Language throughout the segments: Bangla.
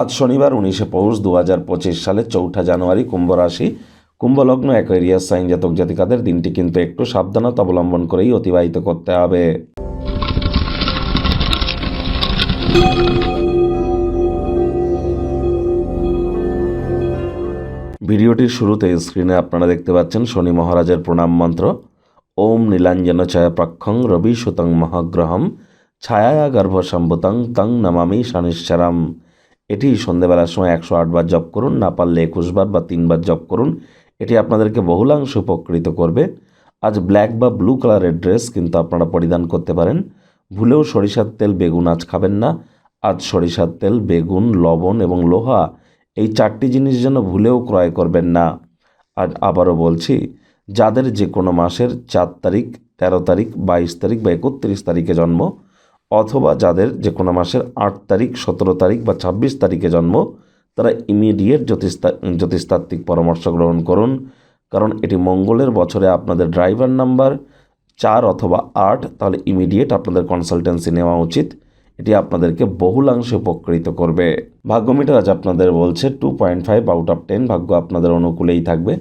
আজ শনিবার উনিশে পৌষ দু হাজার পঁচিশ সালে চৌঠা জানুয়ারি কুম্ভ রাশি। কুম্ভলগ্ন অ্যাকোয়ারিয়াস সাইন জাতক জাতিকাদের দিনটি কিন্তু একটু সাবধানতা অবলম্বন করেই অতিবাহিত করতে হবে। ভিডিওটির শুরুতে স্ক্রিনে আপনারা দেখতে পাচ্ছেন শনি মহারাজের প্রণাম মন্ত্র। ওম নীলাঞ্জন ছায়া প্রক্ষং রবি সুতং মহাগ্রহম ছায়া গর্ভ সম্ভুতং তং নমামি শনিশ্চরম। এটি সন্ধেবেলার সময় একশো আটবার জপ করুন, না পারলে একুশবার বা তিনবার জপ করুন। এটি আপনাদেরকে বহুলাংশ উপকৃত করবে। আজ ব্ল্যাক বা ব্লু কালারের ড্রেস কিন্তু আপনারা পরিধান করতে পারেন। ভুলেও সরিষার তেল, বেগুন আজ খাবেন না। আজ সরিষার তেল, বেগুন, লবণ এবং লোহা এই চারটি জিনিস যেন ভুলেও ক্রয় করবেন না। আর আবারও বলছি, যাদের যে কোনো মাসের চার তারিখ, তেরো তারিখ, বাইশ তারিখ বা একত্রিশ তারিখে জন্ম অথবা যাদের যে কোনো মাসের আট তারিখ, সতেরো তারিখ বা ছাব্বিশ তারিখে জন্ম, তারা ইমিডিয়েট জ্যোতিষতা জ্যোতিষতাত্ত্বিক পরামর্শ গ্রহণ করুন। কারণ এটি মঙ্গলের বছরে আপনাদের ড্রাইভার নাম্বার চার অথবা আট, তাহলে ইমিডিয়েট আপনাদের কনসালটেন্সি নেওয়া উচিত। এটি আপনাদেরকে বহুলাংশে উপকৃত করবে। ভাগ্য মিটার আজ আপনাদের বলছে two point five out of ten ভাগ্য আপনাদের অনুকূলেই থাকবে।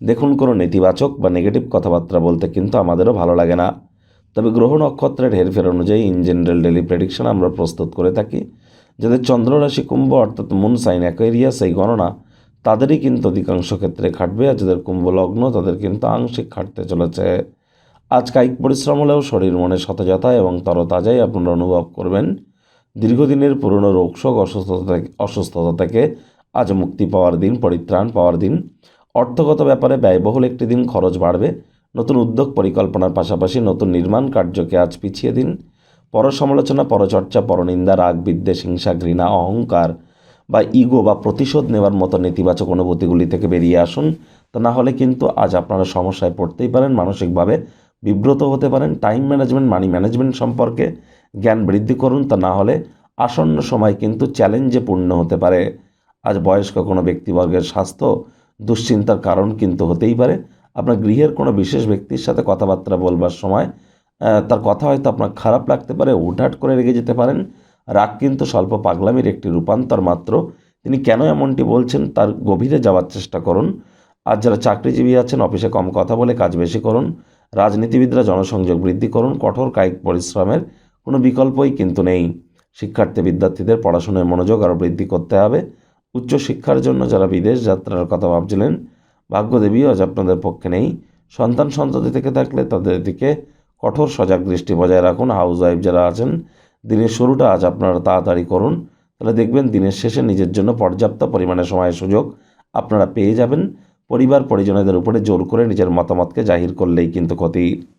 দেখুন কোনো নেতিবাচক বা নেগেটিভ কথাবার্তা বলতে কিন্তু আমাদেরও ভালো লাগে না। তবে গ্রহ নক্ষত্রের হেরফের অনুযায়ী ইন জেনারেল ডেলি প্রেডিকশন আমরা প্রস্তুত করে থাকি। যাদের চন্দ্ররাশি কুম্ভ অর্থাৎ মুন সাইন অ্যাকোয়ারিয়াস এই গণনা তাদেরই কিন্তু অধিকাংশ ক্ষেত্রে খাটবে আর যাদের কুম্ভ লগ্ন, তাদের কিন্তু আংশিক খাটতে চলেছে। আজ কায়িক পরিশ্রম হলেও শরীর মনে সতেজতা এবং তরতাজাই আপনারা অনুভব করবেন। দীর্ঘদিনের পুরনো রোগশোক অসুস্থতা অসুস্থতা থেকে আজ মুক্তি পাওয়ার দিন, পরিত্রাণ পাওয়ার দিন। অর্থগত ব্যাপারে ব্যয়বহুল একটি দিন খরচ বাড়বে। নতুন উদ্যোগ পরিকল্পনার পাশাপাশি নতুন নির্মাণ কার্যকে আজ পিছিয়ে দিন। পরসমালোচনা, পরচর্চা, পরনিন্দা, রাগ, বিদ্বেষ, হিংসা, ঘৃণা, অহংকার বা ইগো বা প্রতিশোধ নেওয়ার মতো নেতিবাচক অনুভূতিগুলি থেকে বেরিয়ে আসুন। তা না হলে কিন্তু আজ আপনারা সমস্যায় পড়তেই পারেন, মানসিকভাবে বিব্রত হতে পারেন। টাইম ম্যানেজমেন্ট, মানি ম্যানেজমেন্ট সম্পর্কে জ্ঞান বৃদ্ধি করুন। তা না হলে আসন্ন সময় কিন্তু চ্যালেঞ্জে পূর্ণ হতে পারে। আজ বয়স্ক কোনো ব্যক্তিবর্গের স্বাস্থ্য দুশ্চিন্তার কারণ কিন্তু হতেই পারে। আপনার গৃহের কোনো বিশেষ ব্যক্তির সাথে কথাবার্তা বলবার সময় তার কথা হয়তো আপনার খারাপ লাগতে পারে, উঠাট করে রেগে যেতে পারেন। রাগ কিন্তু স্বল্প পাগলামির একটি রূপান্তর মাত্র। তিনি কেন এমনটি বলছেন তার গভীরে যাওয়ার চেষ্টা করুন। আর যারা চাকরিজীবী আছেন, অফিসে কম কথা বলে কাজ বেশি করুন। রাজনীতিবিদরা জনসংযোগ বৃদ্ধি করুন। কঠোর কায়িক পরিশ্রমের কোনো বিকল্পই কিন্তু নেই। শিক্ষার্থী বিদ্যার্থীদের পড়াশোনায় মনোযোগ আরও বৃদ্ধি করতে হবে। উচ্চশিক্ষার জন্য যারা বিদেশ যাত্রার কথা ভাবছিলেন ভাগ্যদেবীও আজ আপনাদের পক্ষে নেই। সন্তান সন্ততি থেকে থাকলে তাদের দিকে কঠোর সজাগ দৃষ্টি বজায় রাখুন। হাউস ওয়াইফ যারা আছেন, দিনের শুরুটা আজ আপনারা তাড়াতাড়ি করুন। তাহলে দেখবেন দিনের শেষে নিজের জন্য পর্যাপ্ত পরিমাণে সময় সুযোগ আপনারা পেয়ে যাবেন। পরিবার পরিজনদের উপরে জোর করে নিজের মতামতকে জাহির করলেই কিন্তু ক্ষতি।